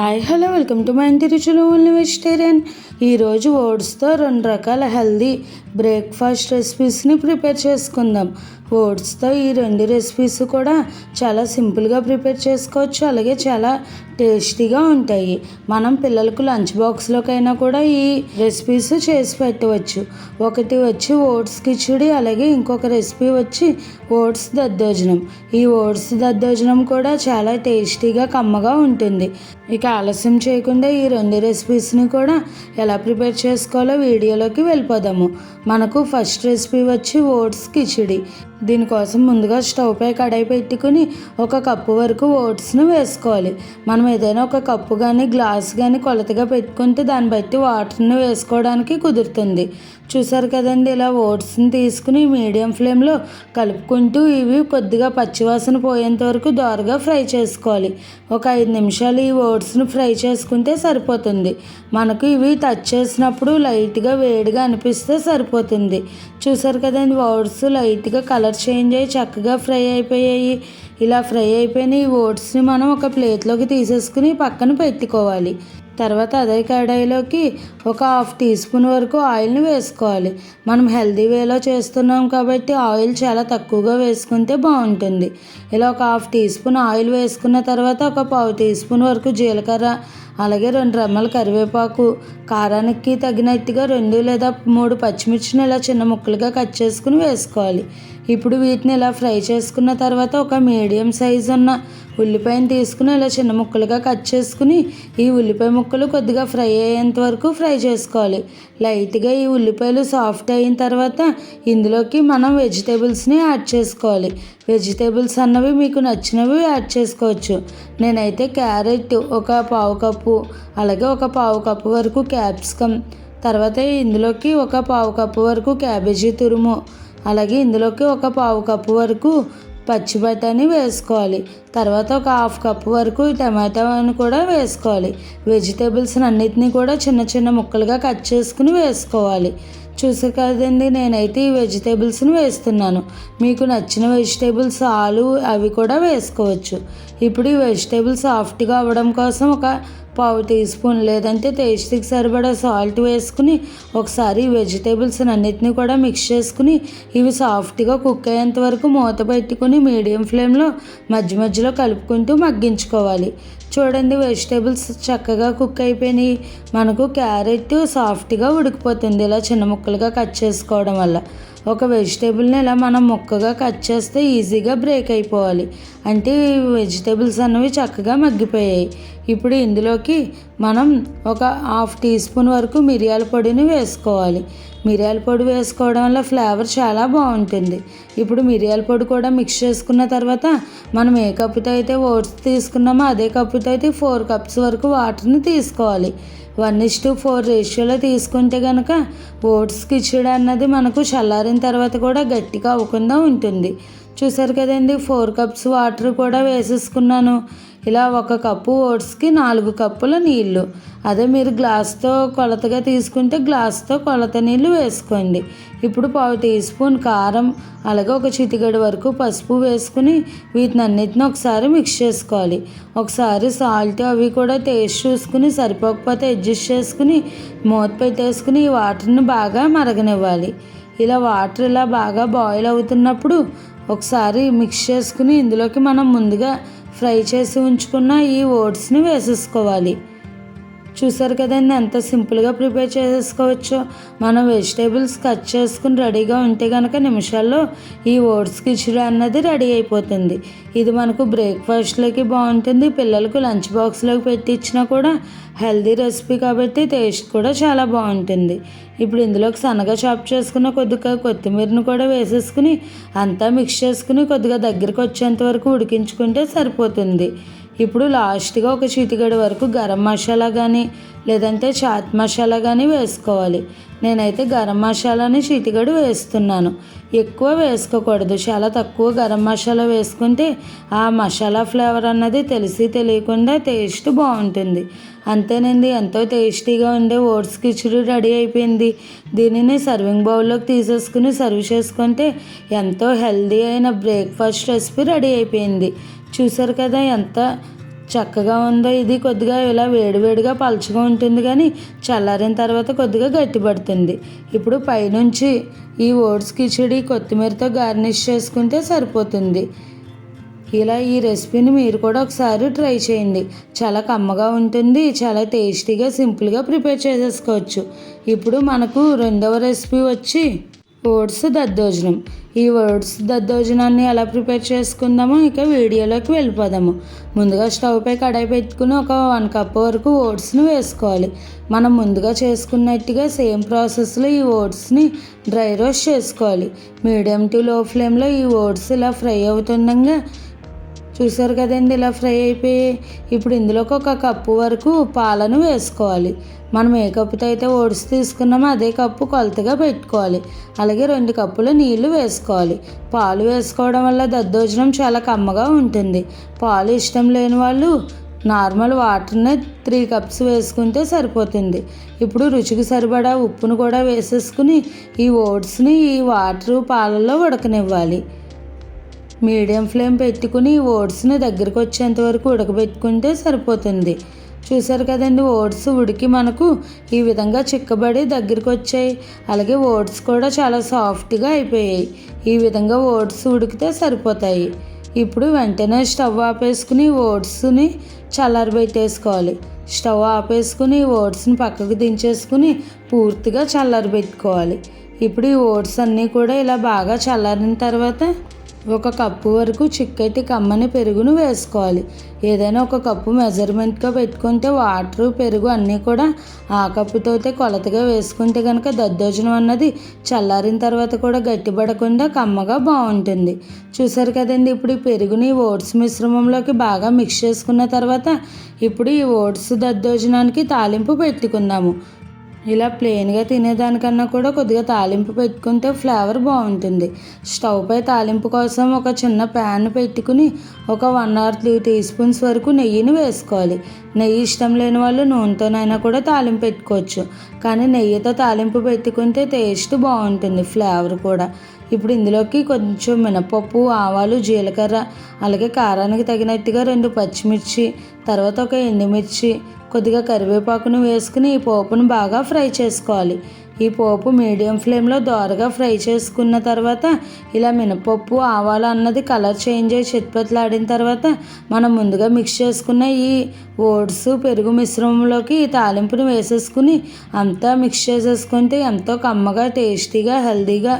Hi hello welcome to my ఇంటి రుచులు only vegetarian ఈరోజు ఓట్స్తో రెండు రకాల హెల్దీ బ్రేక్ఫాస్ట్ రెసిపీస్ని ప్రిపేర్ చేసుకుందాం. ఓట్స్తో ఈ రెండు రెసిపీస్ కూడా చాలా సింపుల్గా ప్రిపేర్ చేసుకోవచ్చు. అలాగే చాలా టేస్టీగా ఉంటాయి. మనం పిల్లలకు లంచ్ బాక్స్లోకైనా కూడా ఈ రెసిపీస్ చేసి పెట్టవచ్చు. ఒకటి వచ్చి ఓట్స్ కిచిడి అలాగే ఇంకొక రెసిపీ వచ్చి ఓట్స్ దద్దోజనం. ఈ ఓట్స్ దద్దోజనం కూడా చాలా టేస్టీగా కమ్మగా ఉంటుంది. ఇక ఆలస్యం చేయకుండా ఈ రెండు రెసిపీస్ని కూడా ఎలా ప్రిపేర్ చేసుకోవాలో వీడియోలోకి వెళ్ళిపోదాము. మనకు ఫస్ట్ రెసిపీ వచ్చి ఓట్స్ కిచిడి. దీనికోసం ముందుగా స్టవ్ పై కడాయి పెట్టుకుని ఒక కప్పు వరకు ఓట్స్ను వేసుకోవాలి. మనం ఏదైనా ఒక కప్పు కానీ గ్లాస్ కానీ కొలతగా పెట్టుకుంటే దాన్ని బట్టి వాటర్ని వేసుకోవడానికి కుదురుతుంది. చూసారు కదండి ఇలా ఓట్స్ని తీసుకుని మీడియం ఫ్లేమ్లో కలుపుకుంటూ ఇవి కొద్దిగా పచ్చివాసన పోయేంత వరకు దోరగా ఫ్రై చేసుకోవాలి. ఒక ఐదు నిమిషాలు ఈ ఓట్స్ని ఫ్రై చేసుకుంటే సరిపోతుంది. మనకు ఇవి టచ్ చేసినప్పుడు లైట్గా వేడిగా అనిపిస్తే సరిపోతుంది. చూసారు కదండి ఓట్స్ లైట్గా కలర్ చేంజ్ అయ్యి చక్కగా ఫ్రై అయిపోయాయి. ఇలా ఫ్రై అయిపోయిన ఈ ఓట్స్ని మనం ఒక ప్లేట్లోకి తీసేసుకుని పక్కన పెట్టుకోవాలి. తర్వాత అదే కడాయిలోకి ఒక హాఫ్ టీ స్పూన్ వరకు ఆయిల్ని వేసుకోవాలి. మనం హెల్దీ వేలో చేస్తున్నాం కాబట్టి ఆయిల్ చాలా తక్కువగా వేసుకుంటే బాగుంటుంది. ఇలా ఒక హాఫ్ టీ స్పూన్ ఆయిల్ వేసుకున్న తర్వాత ఒక పావు టీ స్పూన్ వరకు జీలకర్ర అలాగే రెండు రెమ్మల కరివేపాకు. కారానికి తగినట్టుగా రెండు లేదా మూడు పచ్చిమిర్చిని ఇలా చిన్న ముక్కలుగా కట్ చేసుకుని వేసుకోవాలి. ఇప్పుడు వీటిని ఇలా ఫ్రై చేసుకున్న తర్వాత ఒక మీడియం సైజు ఉన్న ఉల్లిపాయను తీసుకుని ఇలా చిన్న ముక్కలుగా కట్ చేసుకుని ఈ ఉల్లిపాయ ముక్కలు కొద్దిగా ఫ్రై అయ్యేంత వరకు ఫ్రై చేసుకోవాలి. లైట్గా ఈ ఉల్లిపాయలు సాఫ్ట్ అయిన తర్వాత ఇందులోకి మనం వెజిటేబుల్స్ని యాడ్ చేసుకోవాలి. వెజిటేబుల్స్ అన్నవి మీకు నచ్చినవి యాడ్ చేసుకోవచ్చు. నేనైతే క్యారెట్ ఒక పావు కప్పు అలాగే ఒక పావు కప్పు వరకు క్యాప్సికమ్ తర్వాత ఇందులోకి ఒక పావు కప్పు వరకు క్యాబేజీ తురుము. అలాగే ఇందులోకి ఒక పావు కప్పు వరకు పచ్చి బఠానీ వేసుకోవాలి. తర్వాత ఒక హాఫ్ కప్ వరకు టమాటాని కూడా వేసుకోవాలి. వెజిటేబుల్స్ అన్నిటినీ కూడా చిన్న చిన్న ముక్కలుగా కట్ చేసుకుని వేసుకోవాలి. చూసే కదండి నేనైతే ఈ వెజిటేబుల్స్ని వేస్తున్నాను. మీకు నచ్చిన వెజిటేబుల్స్ ఆలు అవి కూడా వేసుకోవచ్చు. ఇప్పుడు ఈ వెజిటేబుల్స్ సాఫ్ట్గా అవ్వడం కోసం ఒక పావు టీ స్పూన్ లేదంటే టేస్ట్కి సరిపడా సాల్ట్ వేసుకుని ఒకసారి వెజిటేబుల్స్ అన్నిటిని కూడా మిక్స్ చేసుకుని ఇవి సాఫ్ట్గా కుక్ అయ్యేంత వరకు మూత పెట్టుకుని మీడియం ఫ్లేమ్లో మధ్య మధ్యలో కలుపుకుంటూ మగ్గించుకోవాలి. చూడండి వెజిటేబుల్స్ చక్కగా కుక్ అయిపోయినాయి. మనకు క్యారెట్ సాఫ్ట్గా ఉడికిపోతుంది ఇలా చిన్న ముక్కలుగా కట్ చేసుకోవడం వల్ల. ఒక వెజిటేబుల్ని ఇలా మనం ముక్కగా కట్ చేస్తే ఈజీగా బ్రేక్ అయిపోవాలి. అంటే వెజిటేబుల్స్ అన్నవి చక్కగా మగ్గిపోయాయి. ఇప్పుడు ఇందులోకి మనం ఒక హాఫ్ టీ స్పూన్ వరకు మిరియాల పొడిని వేసుకోవాలి. మిరియాల పొడి వేసుకోవడం వల్ల ఫ్లేవర్ చాలా బాగుంటుంది. ఇప్పుడు మిరియాల పొడి కూడా మిక్స్ చేసుకున్న తర్వాత మనం ఏ కప్పుతో అయితే ఓట్స్ తీసుకున్నామో అదే కప్పుతో అయితే ఫోర్ కప్స్ వరకు వాటర్ని తీసుకోవాలి. వన్ ఇస్ టు ఫోర్ రేషియోలో తీసుకుంటే కనుక ఓట్స్ కిచడి అన్నది మనకు చల్లారిన తర్వాత కూడా గట్టిగా అవ్వకుండా ఉంటుంది. చూసారు కదండి ఫోర్ కప్స్ వాటర్ కూడా వేసేసుకున్నాను. ఇలా ఒక కప్పు ఓట్స్కి నాలుగు కప్పుల నీళ్ళు. అదే మీరు గ్లాస్తో కొలతగా తీసుకుంటే గ్లాస్తో కొలత నీళ్ళు వేసుకోండి. ఇప్పుడు పావు టీ స్పూన్ కారం అలాగే ఒక చిటికెడు వరకు పసుపు వేసుకుని వీటిని అన్నిటిని ఒకసారి మిక్స్ చేసుకోవాలి. ఒకసారి సాల్ట్ అవి కూడా టేస్ట్ చూసుకుని సరిపోకపోతే అడ్జస్ట్ చేసుకుని మూత పెట్టేసుకుని ఈ వాటర్ని బాగా మరగనివ్వాలి. ఇలా వాటర్ ఇలా బాగా బాయిల్ అవుతున్నప్పుడు ఒకసారి మిక్స్ చేసుకుని ఇందులోకి మనం ముందుగా ఫ్రై చేసి ఉంచుకున్న ఈ ఓట్స్ని వేసేసుకోవాలి. చూసారు కదండి ఎంత సింపుల్గా ప్రిపేర్ చేసుకోవచ్చో. మనం వెజిటేబుల్స్ కట్ చేసుకుని రెడీగా ఉంటే కనుక నిమిషాల్లో ఈ ఓట్స్ కిచిడి అన్నది రెడీ అయిపోతుంది. ఇది మనకు బ్రేక్ఫాస్ట్లోకి బాగుంటుంది పిల్లలకు లంచ్ బాక్స్లోకి పెట్టి ఇచ్చినా కూడా హెల్దీ రెసిపీ కాబట్టి టేస్ట్ కూడా చాలా బాగుంటుంది. ఇప్పుడు ఇందులోకి సన్నగా చాప్ చేసుకున్న కొద్దిగా కొత్తిమీరను కూడా వేసేసుకుని అంతా మిక్స్ చేసుకుని కొద్దిగా దగ్గరికి వచ్చేంత వరకు ఉడికించుకుంటే సరిపోతుంది. ఇప్పుడు లాస్ట్గా ఒక చిటికెడు వరకు గరం మసాలా కానీ లేదంటే చాట్ మసాలా కానీ వేసుకోవాలి. నేనైతే గరం మసాలాని చిటికెడు వేస్తున్నాను. ఎక్కువ వేసుకోకూడదు. చాలా తక్కువ గరం మసాలా వేసుకుంటే ఆ మసాలా ఫ్లేవర్ అన్నది తెలిసి తెలియకుండా టేస్ట్ బాగుంటుంది. అంతేనండి ఎంతో టేస్టీగా ఉండే ఓట్స్ కిచిడి రెడీ అయిపోయింది. దీనిని సర్వింగ్ బౌల్లోకి తీసేసుకుని సర్వ్ చేసుకుంటే ఎంతో హెల్దీ అయిన బ్రేక్ఫాస్ట్ రెసిపీ రెడీ అయిపోయింది. చూసారు కదా ఎంత చక్కగా ఉందో. ఇది కొద్దిగా ఇలా వేడివేడిగా పలుచగా ఉంటుంది కానీ చల్లారిన తర్వాత కొద్దిగా గట్టిపడుతుంది. ఇప్పుడు పైనుంచి ఈ ఓట్స్ కిచడి కొత్తిమీరతో గార్నిష్ చేసుకుంటే సరిపోతుంది. ఇలా ఈ రెసిపీని మీరు కూడా ఒకసారి ట్రై చేయండి. చాలా కమ్మగా ఉంటుంది చాలా టేస్టీగా సింపుల్గా ప్రిపేర్ చేసేసుకోవచ్చు. ఇప్పుడు మనకు రెండవ రెసిపీ వచ్చి ఓట్స్ దద్దోజనం. ఈ ఓట్స్ దద్దోజనాన్ని ఎలా ప్రిపేర్ చేసుకుందామో ఇక వీడియోలోకి వెళ్ళిపోదాము. ముందుగా స్టవ్ పై కడాయి పెట్టుకుని ఒక వన్ కప్ వరకు ఓట్స్ని వేసుకోవాలి. మనం ముందుగా చేసుకున్నట్టుగా సేమ్ ప్రాసెస్లో ఈ ఓట్స్ని డ్రై రోస్ట్ చేసుకోవాలి. మీడియం టు లో ఫ్లేమ్లో ఈ ఓట్స్ ఇలా ఫ్రై అవుతుండగా చూసారు కదండి ఇలా ఫ్రై అయిపోయి. ఇప్పుడు ఇందులోకి ఒక కప్పు వరకు పాలను వేసుకోవాలి. మనం ఏ కప్పుతో అయితే ఓట్స్ తీసుకున్నామో అదే కప్పు కొలతగా పెట్టుకోవాలి. అలాగే రెండు కప్పులు నీళ్ళు వేసుకోవాలి. పాలు వేసుకోవడం వల్ల దద్దోజనం చాలా కమ్మగా ఉంటుంది. పాలు ఇష్టం లేని వాళ్ళు నార్మల్ వాటర్ని త్రీ కప్స్ వేసుకుంటే సరిపోతుంది. ఇప్పుడు రుచికి సరిపడా ఉప్పును కూడా వేసేసుకుని ఈ ఓట్స్ని ఈ వాటర్ పాలల్లో ఉడకనివ్వాలి. మీడియం ఫ్లేమ్ పెట్టుకుని ఓట్స్ని దగ్గరికి వచ్చేంత వరకు ఉడకబెట్టుకుంటే సరిపోతుంది. చూసారు కదండి ఓట్స్ ఉడికి మనకు ఈ విధంగా చిక్కబడి దగ్గరికి వచ్చాయి. అలాగే ఓట్స్ కూడా చాలా సాఫ్ట్గా అయిపోయాయి. ఈ విధంగా ఓట్స్ ఉడికితే సరిపోతాయి. ఇప్పుడు వెంటనే స్టవ్ ఆపేసుకుని ఓట్స్ని చల్లారబెట్టేసుకోవాలి. స్టవ్ ఆపేసుకుని ఓట్స్ని పక్కకు దించేసుకుని పూర్తిగా చల్లారబెట్టుకోవాలి. ఇప్పుడు ఈ ఓట్స్ అన్నీ కూడా ఇలా బాగా చల్లారిన తర్వాత ఒక కప్పు వరకు చిక్కటి కమ్మని పెరుగును వేసుకోవాలి. ఏదైనా ఒక కప్పు మెజర్మెంట్గా పెట్టుకుంటే వాటర్ పెరుగు అన్నీ కూడా ఆ కప్పుతో కొలతగా వేసుకుంటే కనుక దద్దోజనం అన్నది చల్లారిన తర్వాత కూడా గట్టిపడకుండా కమ్మగా బాగుంటుంది. చూసారు కదండి ఇప్పుడు ఈ పెరుగుని ఓట్స్ మిశ్రమంలోకి బాగా మిక్స్ చేసుకున్న తర్వాత ఇప్పుడు ఈ ఓట్స్ దద్దోజనానికి తాలింపు పెట్టుకుందాము. ఇలా ప్లెయిన్గా తినేదానికన్నా కూడా కొద్దిగా తాలింపు పెట్టుకుంటే ఫ్లేవర్ బాగుంటుంది. స్టవ్ పై తాలింపు కోసం ఒక చిన్న ప్యాన్ పెట్టుకుని ఒక one or three teaspoons వరకు నెయ్యిని వేసుకోవాలి. నెయ్యి ఇష్టం లేని వాళ్ళు నూనెతోనైనా కూడా తాలింపు పెట్టుకోవచ్చు. కానీ నెయ్యితో తాలింపు పెట్టుకుంటే టేస్ట్ బాగుంటుంది ఫ్లేవర్ కూడా. ఇప్పుడు ఇందులోకి కొంచెం మినపప్పు ఆవాలు జీలకర్ర అలాగే కారానికి తగినట్టుగా రెండు పచ్చిమిర్చి తర్వాత ఒక ఎండుమిర్చి కొద్దిగా కరివేపాకును వేసుకుని ఈ పోపును బాగా ఫ్రై చేసుకోవాలి. ఈ పోపు మీడియం ఫ్లేమ్లో దోరగా ఫ్రై చేసుకున్న తర్వాత ఇలా మినపప్పు ఆవాలు అన్నది కలర్ చేంజ్ అయ్యి చెట్పట్లాడిన తర్వాత మనం ముందుగా మిక్స్ చేసుకున్న ఈ ఓట్స్ పెరుగు మిశ్రమంలోకి ఈ తాలింపుని వేసేసుకుని అంతా మిక్స్ చేసేసుకుంటే ఎంతో కమ్మగా టేస్టీగా హెల్దీగా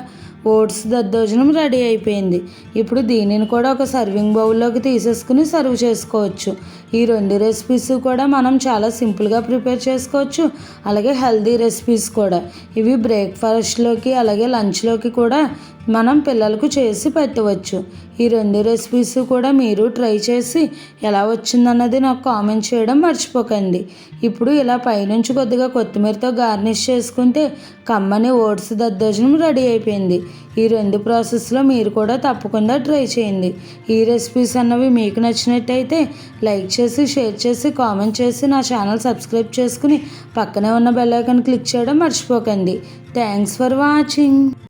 ఓట్స్ దద్దోజనం రెడీ అయిపోయింది. ఇప్పుడు దీనిని కూడా ఒక సర్వింగ్ బౌల్లోకి తీసేసుకుని సర్వ్ చేసుకోవచ్చు. ఈ రెండు రెసిపీస్ కూడా మనం చాలా సింపుల్గా ప్రిపేర్ చేసుకోవచ్చు. అలాగే హెల్దీ రెసిపీస్ కూడా. ఇవి బ్రేక్ఫాస్ట్లోకి అలాగే లంచ్లోకి కూడా మనం పిల్లలకు చేసి పెట్టవచ్చు. ఈ రెండు రెసిపీస్ కూడా మీరు ట్రై చేసి ఎలా వచ్చిందన్నది నాకు కామెంట్ చేయడం మర్చిపోకండి. ఇప్పుడు ఇలా పైనుంచి కొద్దిగా కొత్తిమీరతో గార్నిష్ చేసుకుంటే కమ్మని ఓట్స్ దద్దోజనం రెడీ అయిపోయింది. ఈ రెండు ప్రాసెస్లో మీరు కూడా తప్పకుండా ట్రై చేయండి. ఈ రెసిపీస్ అన్నవి మీకు నచ్చినట్టయితే లైక్ చేసి షేర్ చేసి కామెంట్ చేసి నా ఛానల్ సబ్స్క్రైబ్ చేసుకుని పక్కనే ఉన్న బెల్ ఐకాన్ క్లిక్ చేయడం మర్చిపోకండి. Thanks for watching